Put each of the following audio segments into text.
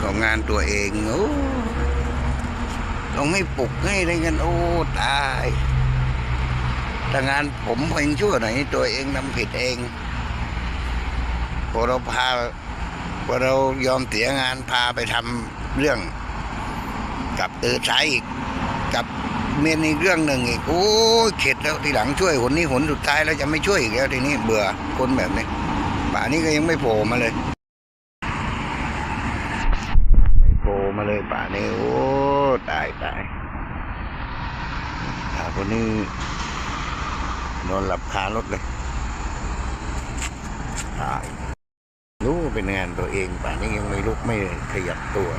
ของงานตัวเองโอ้ต้องให้ปลุกให้อะไรกันโอ้ตายถ้างานผมเองชั่วหน่อยตัวเองทำผิดเองพอเราพาพอเรายอมเสียงานพาไปทำเรื่องกับเออใช้อีกกับเมียนอีกเรื่องหนึ่งอีกโอ้เข็ดแล้วทีหลังช่วยหนนี้หนสุดท้ายแล้วจะไม่ช่วยอีกแล้วทีนี้เบื่อคนแบบนี้ป่านนี้ก็ยังไม่โผล่มาเลย ไมาเลยป่านนี้โอ้ตายตายตาคนนี้นอนหลับคารถเลยตายรู้ว่าเป็นงานตัวเองป่านนี้ยังไม่ลุกไม่ขยับตัว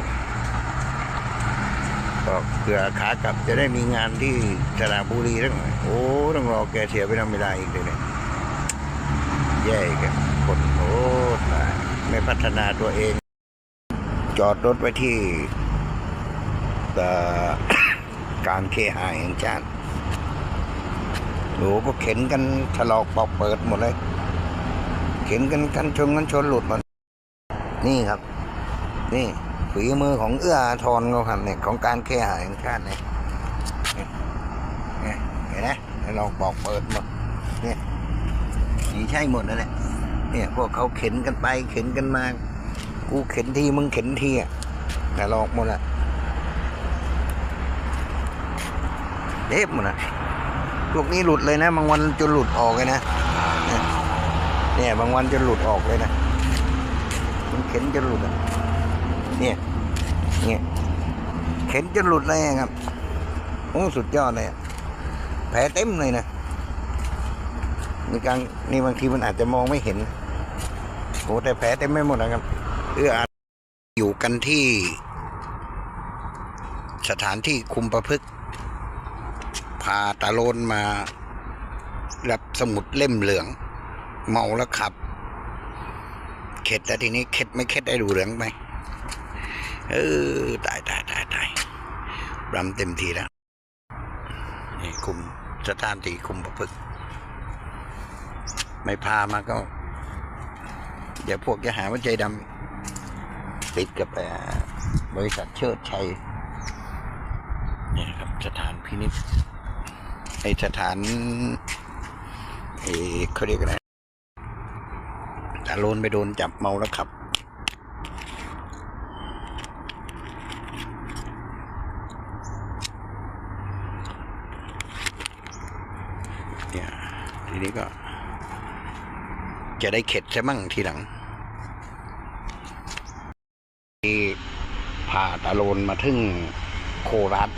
ก็เผื่อขากลับจะได้มีงานที่สระบุรีทั้งหน่อยโอ้ต้องรอแกเสียไปทำไม่ได้อีกเลยเนี่ยแย่กันคนโอ้ตายไม่พัฒนาตัวเอง จอดรถไว้ที่การเคหะแห่งชาติโหก็เข็นกันถลอกปอกเปิดหมดเลย เข็นกันกันชนกันชนหลุดหมดนี่ครับ นี่ฝีมือของเอื้ออาทรเขาครับเนี่ยของการเคหะแห่งชาติเนี่ยเนี่ยเนี่ยเห็นไหมเราบอกเปิดหมดเนี่ยนี่ใช่หมดนั่นแหละเนี่ยพวกเขาเข็นกันไปเข็นกันมา กูเข็นทีมึงเข็นทีอะแต่หลอกหมดอะเด็บหมดอะพวกนี้หลุดเลยนะ บางวันจนหลุดออกเลยนะเนี่ยบางวันจนหลุดออกเลยนะมันเข็นจนหลุดอะเนี่ยเนี่ยเข็นจนหลุดเลยครับโอ้สุดยอดเลยแผลเต็มเลยนะมีการนี่บางทีมันอาจจะมองไม่เห็นโอ้แต่แผลเต็มไม่หมดนะครับ เอื้ออาอยู่กันที่ สถานที่คุมประพฤกษ์พาตาโลนมา รับสมุดเล่มเหลือง เมาแล้วขับ เข็ดแล้วทีนี้เข็ดไม่เข็ดได้ดูเหลืองไหมเออตายตายตายตายรำเต็มทีแล้วนี่คุมสถานที่คุมประพฤกษ์ไม่พามาก็ เดี๋ยวพวกจะหาว่าใจดำ ติดกับบริษัทเชิดชัยเนี่ยครับสถานพินิษไอสถานเออเขาเรียกอะไรตาโลนไปโดนจับเมาแล้วขับเนี่ยทีนี้ก็ จะได้เข็ดใช่มั่งทีหลัง ที่พาตาโลนมาถึงโคราช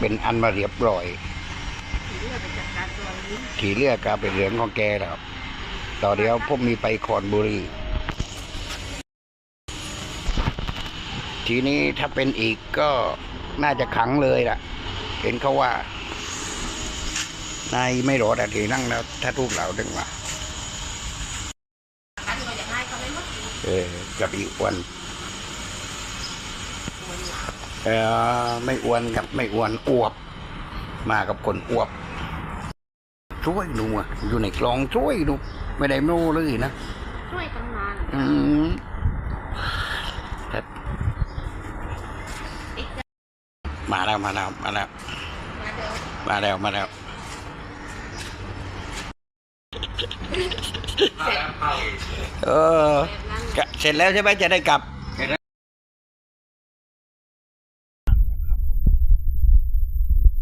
เป็นอันมาเรียบร้อยเลือกไปจัดการตัวนี้ขี่เรือกาเป็นเหลืองของแกแล้วครับต่อเดียวพวกมีไปคอนบุรี ทีนี้ถ้าเป็นอีกก็น่าจะขังเลยล่ะ เห็นเขาว่านายไม่รอแต่ทีนั่งแล้ว ถ้าลูกเราดึงว่าเออกับอีอ้วน เออไม่อ้วนกับไม่อ้วนอวบ มากับคนอวบ ช่วยดูอะอยู่ในกลองช่วยดูไม่ได้โม่เลยนะช่วยตั้งนานอืมแต่ไอ้เจ้ามาแล้วมาแล้วมาแล้วมาเดี๋ยวมาแล้วมาแล้วเออแบบนั้นกะเสร็จแล้วใช่ไหมจะได้กลับ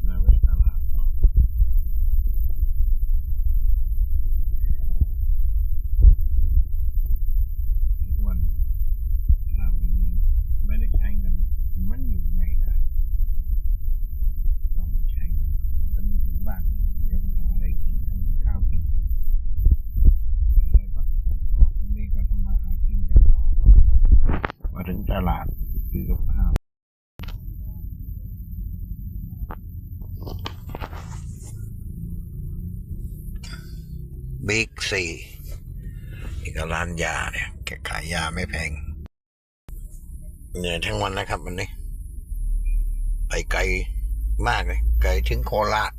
มาแวะตลาดต่ออีกวันถ้ามันไม่ได้ใช้เงิน มันอยู่ไม่ได้ ต้องใช้เงินตอนนี้ถึงบ้านแล้วเดี๋ยวมาหาอะไรกินทำข้าวกินกันอะไรพักผ่อนต่อพรุ่งนี้ก็ทำมาหากินกันต่อครับมาถึงต ลาดซื้อกับข้าวบิ๊กซีอีกร้านยาเนี่ยแกขายยาไม่แพงเหนื่อยทั้งวันนะครับวันนี้ ไปไกลมากเลย ไกลถึงโคราช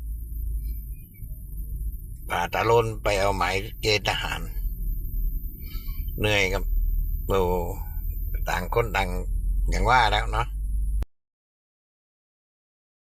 ป่าตาลนไปเอาหมายเกณฑ์ทหาร เหนื่อยครับโอ้ ต่างคนต่างอย่างว่าแล้วเนาะ